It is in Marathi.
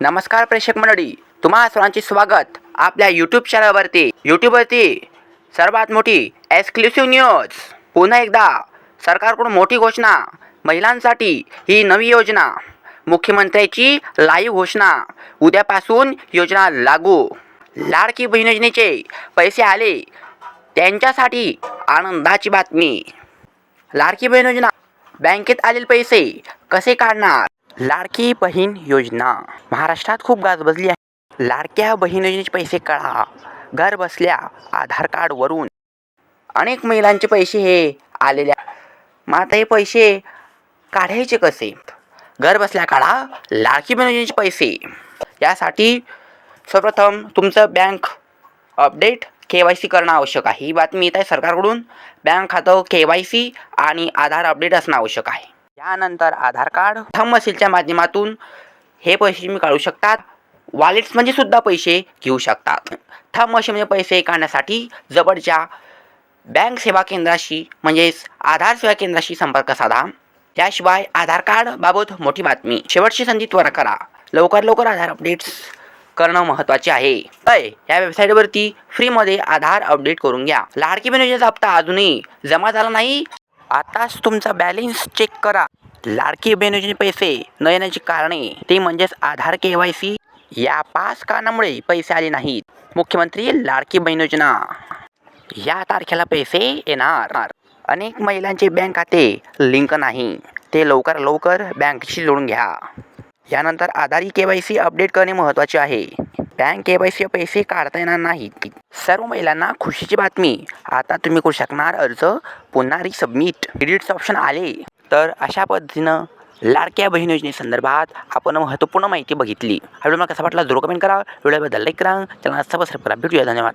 नमस्कार प्रेक्षक मंडळी तुम्हा सर्वांचे स्वागत आपल्या यूट्यूब चॅनलवरती यूट्यूबवरती सर्वात मोठी एक्सक्लुसिव्ह न्यूज पुन्हा एकदा सरकारकडून मोठी घोषणा महिलांसाठी ही नवी योजना मुख्यमंत्र्याची लाईव्ह घोषणा उद्यापासून योजना लागू. लाडकी बहीण योजनेचे पैसे आले त्यांच्यासाठी आनंदाची बातमी. लाडकी बहीण योजना बँकेत आलेले पैसे कसे काढणार? लाडकी बहीण योजना. महाराष्ट्रात खूप गाजबजली आहे. लाडक्या बहीण योजनेचे पैसे काढा घर बसल्या आधार कार्डवरून अनेक महिलांचे पैसे हे आलेले मग आता हे पैसे काढायचे कसे? घर बसल्या काढा लाडकी बहीण योजनेचे पैसे. यासाठी सर्वप्रथम तुमचं bank update K Y C करणं आवश्यक आहे. ही बातमी येत आहे सरकारकडून. बँक खातं के वाय सी आणि आधार अपडेट असणं आवश्यक आहे. त्यानंतर आधार कार्ड थंब मशीलच्या माध्यमातून हे पैसे तुम्ही काढू शकतात. वॉलेट्स म्हणजे सुद्धा पैसे घेऊ शकतात. थंब मशीनमध्ये पैसे काढण्यासाठी जवळच्या बँक सेवा केंद्राशी म्हणजेच आधार सेवा केंद्राशी संपर्क साधा. त्याशिवाय आधार कार्ड बाबत मोठी बातमी. शेवटची संधी त्वर करा. लवकर लवकर आधार अपडेट्स करणं महत्त्वाचे आहे. अय या वेबसाईटवरती फ्रीमध्ये आधार अपडेट करून घ्या. लाडकी बहिणीचा हप्ता अजूनही जमा झाला नाही. आताच तुमचा बॅलेन्स चेक करा. लाडकी बहीण पैसे न येण्याची कारणे ते म्हणजेच आधार के वाय सी या पाच कारणामुळे पैसे आले नाहीत. मुख्यमंत्री लाडकी बहीण योजना. या तारखेला पैसे येणार. अनेक महिलांचे बँक खाते लिंक नाही. ते लवकर लवकर बँकशी जोडून घ्या. यानंतर आधारी के वाय सी अपडेट करणे महत्त्वाचे आहे. बँक के वाय पैसे काढता येणार नाहीत सर्व महिलांना खुशीची बातमी. आता तुम्ही करू शकणार अर्ज. पुन्हा रिसबमिट क्रेडिट्स ऑप्शन आले. तर अशा पद्धतीनं लाडक्या बहीण योजनेसंदर्भात आपण महत्त्वपूर्ण माहिती बघितली. हा व्हिडिओ मला कसा वाटला? जरूर कमेंट करा. व्हिडिओबद्दल लाईक करा. चॅनल सबस्क्राईब करा. भेटूया. धन्यवाद.